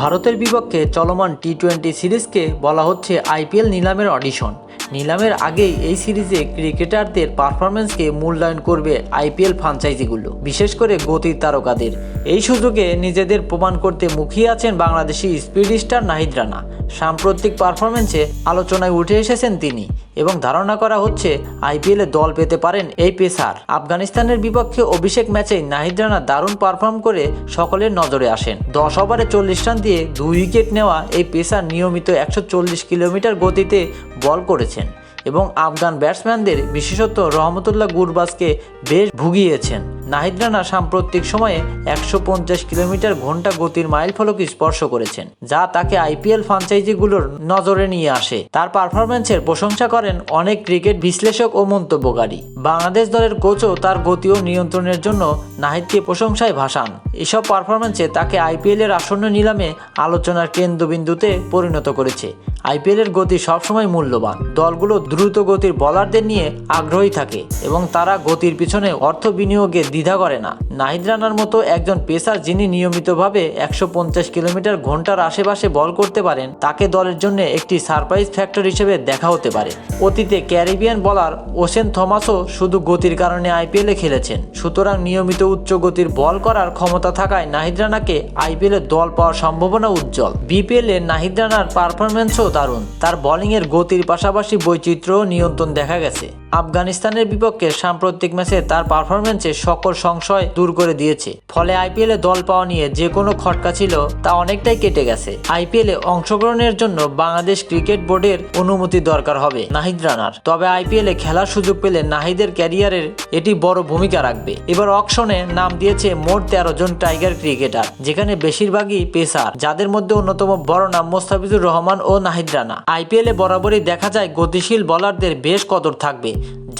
ভারতের বিপক্ষে চলমান টি টোয়েন্টি সিরিজকে বলা হচ্ছে আইপিএল নিলামের অডিশন। নিলামের আগেই এই সিরিজে ক্রিকেটারদের পারফরমেন্সকে মূল্যায়ন করবে আইপিএল ফ্রাঞ্চাইজিগুলো, বিশেষ করে গতির তারকাদের। এই সুযোগে নিজেদের প্রমাণ করতে মুখিয়ে আছেন বাংলাদেশি স্পিড স্টার নাহিদ রানা। সাম্প্রতিক পারফরমেন্সে আলোচনায় উঠে এসেছেন তিনি এবং ধারণা করা হচ্ছে আইপিএলে দল পেতে পারেন এই পেসার। আফগানিস্তানের বিপক্ষে অভিষেক ম্যাচে নাহিদ রানা দারুণ পারফর্ম করে সকলের নজরে আসেন। দশ ওভারে চল্লিশ রান দিয়ে দুই উইকেট নেওয়া এই পেসার নিয়মিত একশো চল্লিশ কিলোমিটার গতিতে বল করেছেন এবং আফগান ব্যাটসম্যানদের বিশেষত রহমতুল্লাহ গুরবাজকে বেশ ভুগিয়েছেন। নাহিদ রানা সাম্প্রতিক সময়ে একশো পঞ্চাশ কিলোমিটার ঘণ্টা গতির মাইল ফলক স্পর্শ করেছেন, যা তাকে আইপিএল ফ্রাঞ্চাইজিগুলোর নজরে নিয়ে আসে। তার পারফরমেন্সের প্রশংসা করেন অনেক ক্রিকেট বিশ্লেষক ও মন্তব্যকারী। বাংলাদেশ দলের কোচও তার গতি ও নিয়ন্ত্রণের জন্য নাহিদকে প্রশংসায় ভাসান। এসব পারফরমেন্সে তাকে আইপিএল এর আসন্ন নিলামে আলোচনার কেন্দ্রবিন্দুতে পরিণত করেছে। আইপিএল এর গতি সবসময় মূল্যবান। দলগুলো দ্রুত গতির বলারদের নিয়ে আগ্রহী থাকে এবং তারা গতির পিছনে অর্থ বিনিয়োগে দ্বিধা করে না। নাহিদ রানার মতো একজন পেসার যিনি নিয়মিতভাবে একশো পঞ্চাশ কিলোমিটার ঘণ্টার আশেপাশে বল করতে পারেন, তাকে দলের জন্য একটি সারপ্রাইজ ফ্যাক্টর হিসেবে দেখা হতে পারে। অতীতে ক্যারিবিয়ান বলার ওসেন থমাসও শুধু গতির কারণে আইপিএলে খেলেছেন। সুতরাং নিয়মিত উচ্চ গতির বল করার ক্ষমতা থাকায় নাহিদ রানাকে আইপিএলে দল পাওয়ার সম্ভাবনা উজ্জ্বল। বিপিএলে নাহিদ রানার পারফরমেন্সও দারুণ। তার বোলিংয়ের গতির পাশাপাশি বৈচিত্র্য নিয়ন্ত্রণ দেখা গেছে। আফগানিস্তানের বিপক্ষে সাম্প্রতিক ম্যাচে তার পারফরমেন্সে সকল সংশয় দূর করে দিয়েছে। ফলে আইপিএলে দল পাওয়া নিয়ে যে কোনো খটকা ছিল তা অনেকটাই কেটে গেছে। আইপিএলে অংশগ্রহণের জন্য বাংলাদেশ ক্রিকেট বোর্ডের অনুমতি দরকার হবে, নাহিদ রানার। তবে আইপিএলে খেলার সুযোগ পেলে নাহিদের ক্যারিয়ারের এটি বড় ভূমিকা রাখবে। এবার অকশনে নাম দিয়েছে মোট তেরো জন টাইগার ক্রিকেটার, যেখানে বেশিরভাগই পেসার, যাদের মধ্যে অন্যতম বড় নাম মোস্তাফিজুর রহমান ও নাহিদ রানা। আইপিএলে বরাবরই দেখা যায় গতিশীল বলারদের বেশ কদর থাকবে।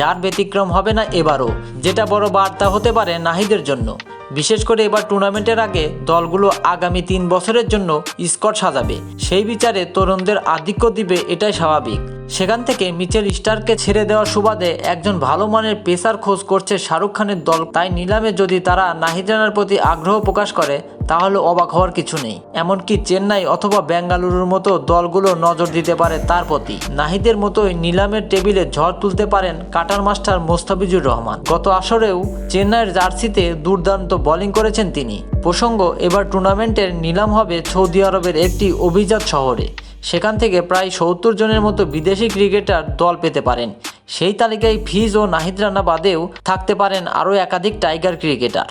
যার ব্যতিক্রম হবে না এবারও, যেটা বড় বার্তা হতে পারে নাহিদের জন্য। বিশেষ করে এবার টুর্নামেন্টের আগে দলগুলো আগামী তিন বছরের জন্য স্কট সাজাবে। সেই বিচারে তরুণদের আধিক্য দিবে এটাই স্বাভাবিক। সেখান থেকে মিচেল স্টারকে ছেড়ে দেওয়ার সুবাদে একজন ভালো মানের পেসার খোঁজ করছে শাহরুখ খানের দল। তাই নিলামে যদি তারা নাহিদ রানার প্রতি আগ্রহ প্রকাশ করে, তাহলে অবাক হওয়ার কিছু নেই। এমনকি চেন্নাই অথবা বেঙ্গালুরুর মতো দলগুলো নজর দিতে পারে তার প্রতি। নাহিদের মতোই নিলামের টেবিলে ঝড় তুলতে পারেন কাটার মাস্টার মোস্তাফিজুর রহমান। গত আসরেও চেন্নাইয়ের জার্সিতে দুর্দান্ত বোলিং করেছেন তিনি। প্রসঙ্গ, এবার টুর্নামেন্টের নিলাম হবে সৌদি আরবের একটি অভিজাত শহরে। সেখান থেকে প্রায় সত্তর জনের মতো বিদেশি ক্রিকেটার দল পেতে পারেন। সেই তালিকায় ফিজ ও নাহিদ রানা বাদেও থাকতে পারেন আরও একাধিক টাইগার ক্রিকেটার।